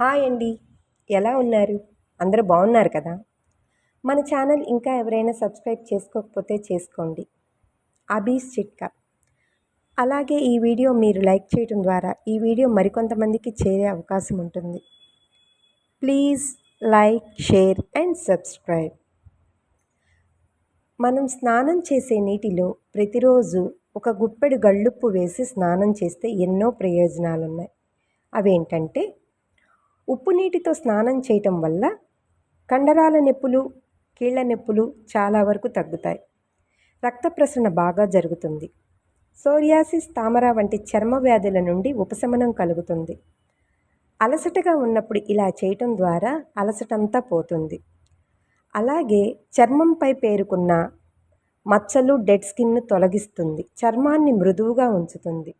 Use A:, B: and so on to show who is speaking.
A: Hi అండి. ఎలా ఉన్నారు? అందరూ బాగున్నారు కదా? మన ఛానల్ ఇంకా ఎవరైనా సబ్స్క్రైబ్ చేసుకోకపోతే చేసుకోండి. అబీస్ చిట్కా. అలాగే ఈ వీడియో మీరు లైక్ చేయడం ద్వారా ఈ వీడియో మరికొంతమందికి చేరే అవకాశం ఉంటుంది. Please like share and subscribe. మనం స్నానం చేసే నీటిలో ప్రతిరోజు ఒక గుప్పెడు గళ్ళుప్పు వేసి స్నానం చేస్తే ఎన్నో ప్రయోజనాలు ఉన్నాయి అవేంటంటే ఉప్పు నీటితో స్నానం చేయటం వల్ల కండరాల నొప్పులు కీళ్ళ నొప్పులు చాలా వరకు తగ్గుతాయి. రక్త ప్రసరణ బాగా జరుగుతుంది. సోరియాసిస్ తామర వంటి చర్మ వ్యాధుల నుండి ఉపశమనం కలుగుతుంది. అలసటగా ఉన్నప్పుడు ఇలా చేయటం ద్వారా అలసటంతా పోతుంది. అలాగే చర్మంపై పేరుకున్న మచ్చలు డెడ్ స్కిన్ను తొలగిస్తుంది. చర్మాన్ని మృదువుగా ఉంచుతుంది.